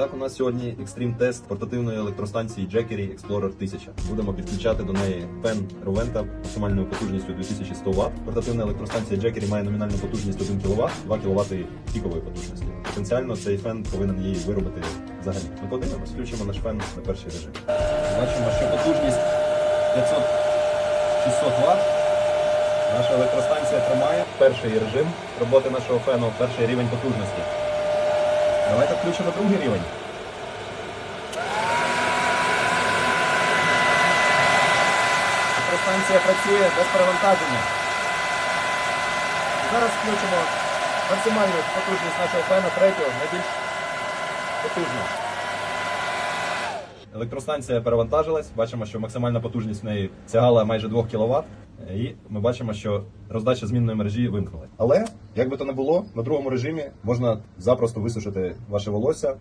так, у нас сьогодні екстрім тест портативної електростанції Jackery Explorer 1000. Будемо підключати до неї фен Ровента максимальною потужністю 2100 Вт. Портативна електростанція Jackery має номінальну потужність 1 кВт, 2 кВт пікової потужності. Потенціально цей фен повинен її виробити взагалі. Ми подивимось, включимо наш фен на перший режим. Бачимо, що потужність 500 600 Вт. Наша електростанція тримає перший режим роботи нашого фену, перший рівень потужності. Давайте включимо другий рівень. Електростанція працює без перевантаження. Зараз включимо максимальну потужність нашого фена третього, найбільш потужну. Електростанція перевантажилась. Бачимо, що максимальна потужність в неї сягала майже 2 кВт. І ми бачимо, що роздача змінної мережі вимкнула. Але як би то не було, на другому режимі можна запросто висушити ваше волосся